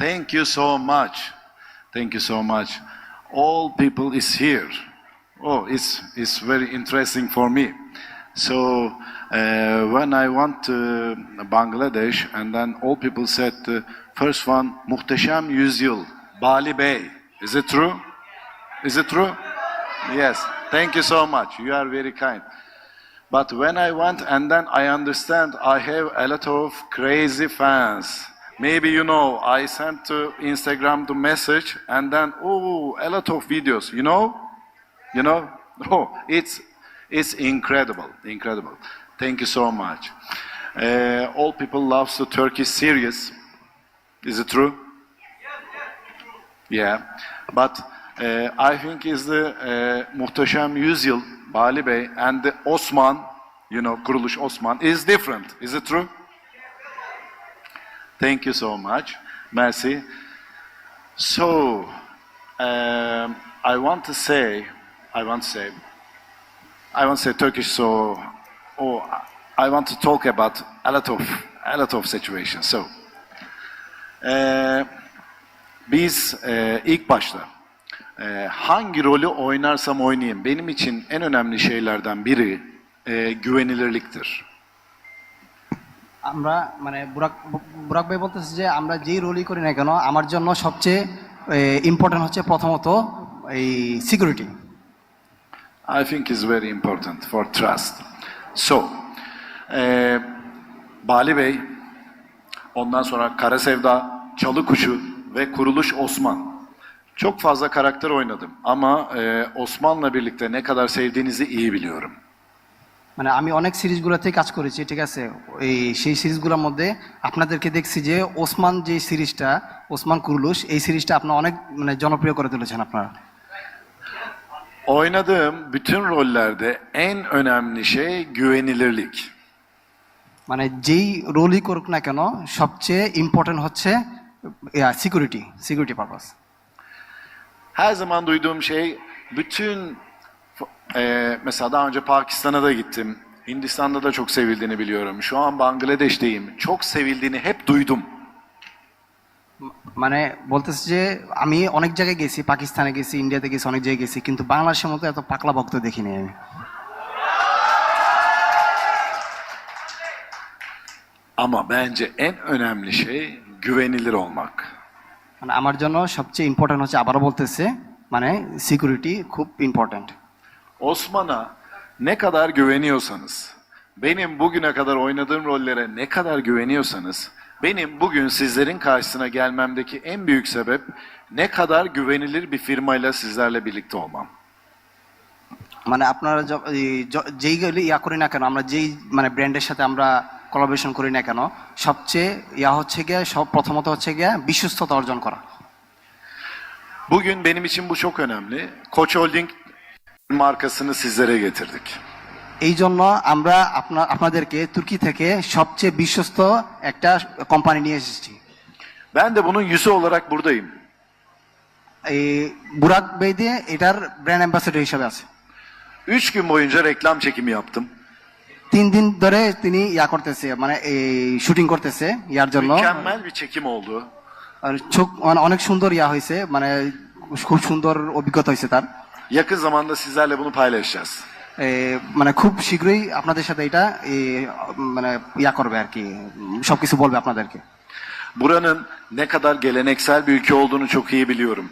Thank you so much. Thank you so much. All people is here. Oh, it's, it's very interesting for me. So uh, when I went to Bangladesh and then all people said the first one, Muhteşem Yüzyıl, Bali Bey. Is it true? Is it true? Yes. Thank you so much. You are very kind. But when I went and then I understand I have a lot of crazy fans. Maybe you know, I sent to Instagram the message and then oh, a lot of videos. You know, you know. Oh, it's it's incredible, incredible. Thank you so much. Uh, all people loves the Turkish series. Is it true? Yeah, but uh, I think is the uh, Muhteşem Yüzyıl, Bali Bey, and the Osman, you know, Kuruluş Osman, is different. Is it true? Thank you so much. Merci. So, um, I want to say, I want to say, I want to say Turkish, so, oh, I want to talk about a lot of, a lot of situations. So, uh, biz e, ilk başta e, hangi rolü oynarsam oynayayım benim için en önemli şeylerden biri e, güvenilirliktir. আমরা মানে বুরাক বুরাক ভাই বলতেছে যে আমরা যেই রোলই করি না কেন আমার জন্য সবচেয়ে ইম্পর্টেন্ট হচ্ছে প্রথমত এই security I think is very important for trust. So, e, Bali Bey, ondan sonra Kara Sevda, Çalı Kuşu ve Kuruluş Osman. Çok fazla karakter oynadım ama e, Osman'la birlikte ne kadar sevdiğinizi iyi biliyorum. মানে আমি অনেক সিরিজগুলোতে কাজ করেছি ঠিক আছে? এই সেই সিরিজগুলোর মধ্যে আপনাদেরকে দেখছি যে ওসমান যে সিরিজটা ওসমান কুরলুস এই সিরিজটা আপনার অনেক মানে জনপ্রিয় করে তুলেছেন আপনারা। Oynadığım bütün rollerde en önemli şey güvenilirlik. মানে যেই রোলই করুক না কেন সবচেয়ে ইম্পর্টেন্ট হচ্ছে security security purpose Her zaman duyduğum şey bütün e, mesela daha önce Pakistan'a da gittim. Hindistan'da da çok sevildiğini biliyorum. Şu an Bangladeş'teyim. Çok sevildiğini hep duydum. মানে বলতেছে যে আমি অনেক জায়গায় গেছি পাকিস্তানে গেছি ইন্ডিয়াতে গেছি অনেক জায়গায় গেছি কিন্তু বাংলাদেশের মতো এত পাকলা ভক্ত দেখিনি আমি Ama bence en önemli şey güvenilir olmak. মানে আমার জন্য সবচেয়ে ইম্পর্টেন্ট হচ্ছে আবারও বলতেছে মানে সিকিউরিটি খুব important Osman'a ne kadar güveniyorsanız, benim bugüne kadar oynadığım rollere ne kadar güveniyorsanız, benim bugün sizlerin karşısına gelmemdeki en büyük sebep ne kadar güvenilir bir firmayla sizlerle birlikte olmam. মানে আপনারা য- এই য- যেইগুলি ইয়া করি না কেন আমরা যেই মানে ব্র্যান্ডের সাথে আমরা কোলাবোরেশন করি না কেন সবচেয়ে ইয়া হচ্ছে গিয়ে সব প্রথমত হচ্ছে গিয়ে বিশ্বস্ততা অর্জন করা Bugün benim için bu çok önemli. Koç Holding markasını sizlere getirdik. এই জন্য আমরা আপনার আপনাদেরকে তুর্কি থেকে সবচেয়ে বিশ্বস্ত একটা কোম্পানি নিয়ে এসেছি Ben de bunun yüzü olarak buradayım. এই বুরাক বেদে এটার ব্র্যান্ড অ্যাম্বাসেডর হিসাবে আছে Üç gün boyunca reklam çekimi yaptım. তিন দিন ধরে তিনি ইয়া করতেছে মানে এই শুটিং করতেছে ইয়ার জন্য Mükemmel bir çekim oldu. আর চোখ মানে অনেক সুন্দর ইয়া হয়েছে মানে খুব সুন্দর অভিজ্ঞতা হয়েছে তার Yakın zamanda sizlerle bunu paylaşacağız. মানে খুব শীঘ্রই আপনাদের সাথে এটা মানে ইয়া করবে আর কি সবকিছু বলবে আপনাদেরকে Buranın ne kadar geleneksel bir ülke olduğunu çok iyi biliyorum.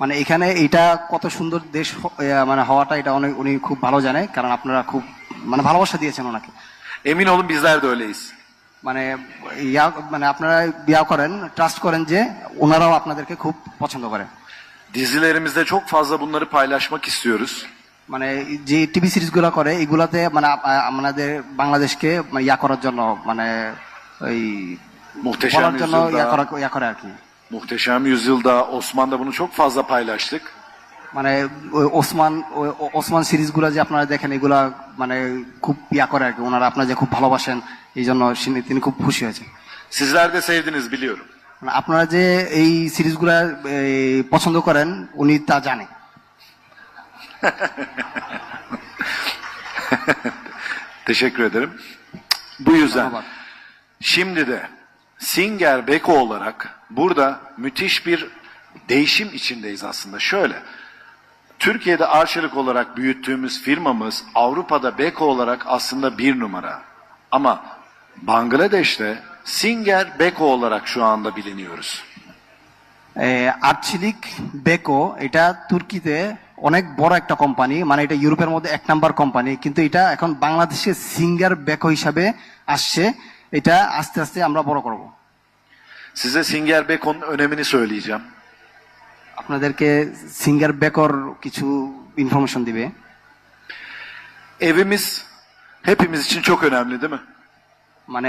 মানে এখানে এটা কত সুন্দর দেশ মানে হওয়াটা এটা অনেক উনি খুব ভালো জানে কারণ আপনারা খুব মানে ভালোবাসা দিয়েছেন ওনাকে Emin olun bizler de öyleyiz. মানে ইয়া মানে আপনারা বিয়া করেন ট্রাস্ট করেন যে ওনারাও আপনাদেরকে খুব পছন্দ করে Dizilerimizde çok fazla bunları paylaşmak istiyoruz. মানে যে টিভি সিরিজগুলো করে এগুলাতে মানে আপ- আ- আমাদের বাংলাদেশকে মানে ইয়া করার জন্য মানে ওই Muhteşem বলার জন্য ইয়া করা Yüzyıl'da, ইয়া করে আর কি Muhteşem Yüzyıl'da, Osman'da bunu çok fazla paylaştık. মানে ওই ওসমান ওই ও- ওসমান সিরিজগুলো যে আপনারা দেখেন এগুলা মানে খুব ইয়া করে আর কি ওনারা আপনারা যে খুব ভালোবাসেন এই জন্য তিনি- তিনি খুব খুশি হয়েছেন Sizler de sevdiniz biliyorum. মানে আপনারা যে এই সিরিজগুলা এই, পছন্দ করেন উনি তা জানে Teşekkür ederim. Bu yüzden ধন্যবাদ şimdi de Singer Beko olarak burada müthiş bir değişim içindeyiz aslında. Şöyle, Türkiye'de Arçelik olarak büyüttüğümüz firmamız Avrupa'da Beko olarak aslında bir numara. Ama Bangladeş'te Singer Beko olarak şu anda biliniyoruz. Arcelik Beko এটা তুর্কিতে অনেক বড় একটা কোম্পানি মানে এটা ইউরোপের মধ্যে এক নাম্বার কোম্পানি কিন্তু এটা এখন বাংলাদেশে সিঙ্গার বেকো হিসাবে আসছে এটা আস্তে আস্তে আমরা বড় করব Size Singer Beko'nun önemini söyleyeceğim. আপনাদেরকে সিঙ্গার বেকর কিছু ইনফরমেশন দিবে Evimiz hepimiz için çok önemli değil mi? মানে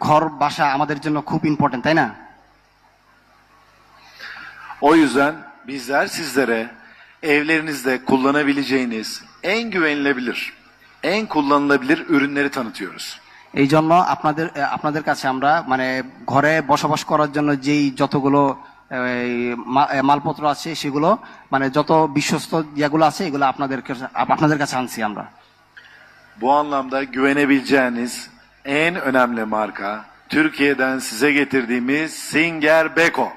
ঘর বাসা আমাদের জন্য খুব ইম্পর্টেন্ট তাই না O yüzden bizler sizlere evlerinizde kullanabileceğiniz en güvenilebilir, en kullanılabilir ürünleri tanıtıyoruz. এই জন্য আপনাদের আপনাদের কাছে আমরা মানে ঘরে বসবাস করার জন্য যেই যতগুলো মালপত্র আছে সেগুলো মানে যত বিশ্বস্ত যেগুলো আছে এগুলো আপনাদের আপনাদের কাছে আনছি আমরা Bu anlamda güvenebileceğiniz en önemli marka Türkiye'den size getirdiğimiz Singer Beko.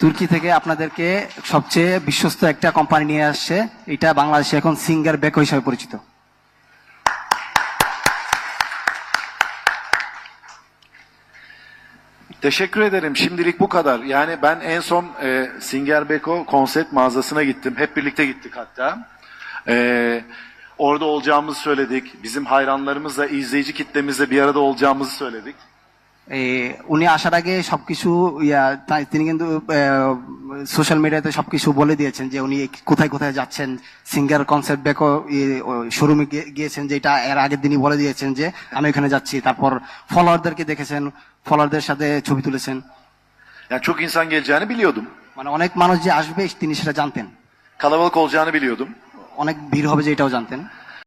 তুর্কি থেকে আপনাদেরকে সবচেয়ে বিশ্বস্ত একটা কোম্পানি নিয়ে আসছে এটা বাংলাদেশে এখন সিঙ্গার বেকো হিসাবে পরিচিত Teşekkür ederim. Şimdilik bu kadar. Yani ben en son e, Singer Beko konsept mağazasına gittim. Hep birlikte gittik hatta. E, orada olacağımızı söyledik. Bizim hayranlarımızla, izleyici kitlemizle bir arada olacağımızı söyledik. এ, উনি আসার আগে সবকিছু ইয়া তাই- তিনি কিন্তু সোশ্যাল মিডিয়াতে সবকিছু বলে দিয়েছেন যে উনি কোথায় কোথায় যাচ্ছেন সিঙ্গার কনসার্ট বেকো শোরুমে গিয়েছেন যেটা এর আগের দিনই বলে দিয়েছেন যে আমি ওখানে যাচ্ছি তারপর ফলোয়ারদেরকে দেখেছেন ফলোয়ারদের সাথে ছবি তুলেছেন Yani çok insan geleceğini biliyordum. মানে অনেক মানুষ যে আসবে তিনি সেটা জানতেন Kalabalık olacağını biliyordum. অনেক ভিড় হবে যে এটাও জানতেন।